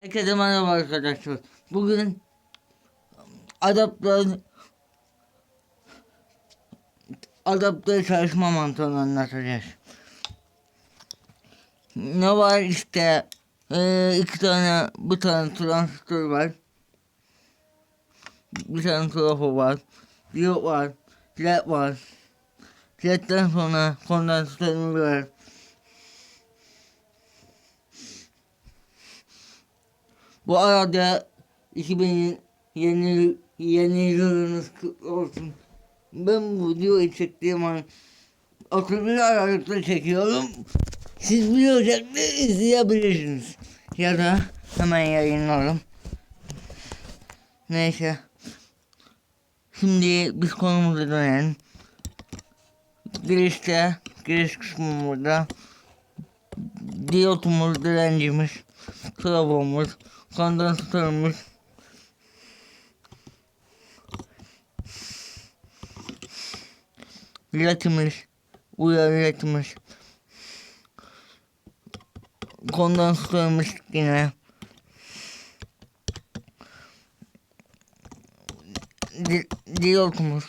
Herkese merhaba arkadaşlar. Bugün adaptör adaptör çalışma mantığını anlatacağız. Ne var işte eee, iki tane bir tane transistör var. Bir tane trafo var. Diyot var. led var. Ledden sonra kondansatörümüz var. Bu arada 2000 yeni yeni yılınız olsun. Ben bu videoyu çektiğim an 31 Aralık'ta çekiyorum. Siz bir Ocak'ta izleyebilirsiniz. Ya da hemen yayınlarım. Neyse. Şimdi biz konumuza dönelim. Girişte, giriş kısmımızda diyotumuz, direncimiz, trafomuz, kondansatörümüz, iletimiz, uyarı iletimiz, kondansatörümüz yine. Di- diyotumuz,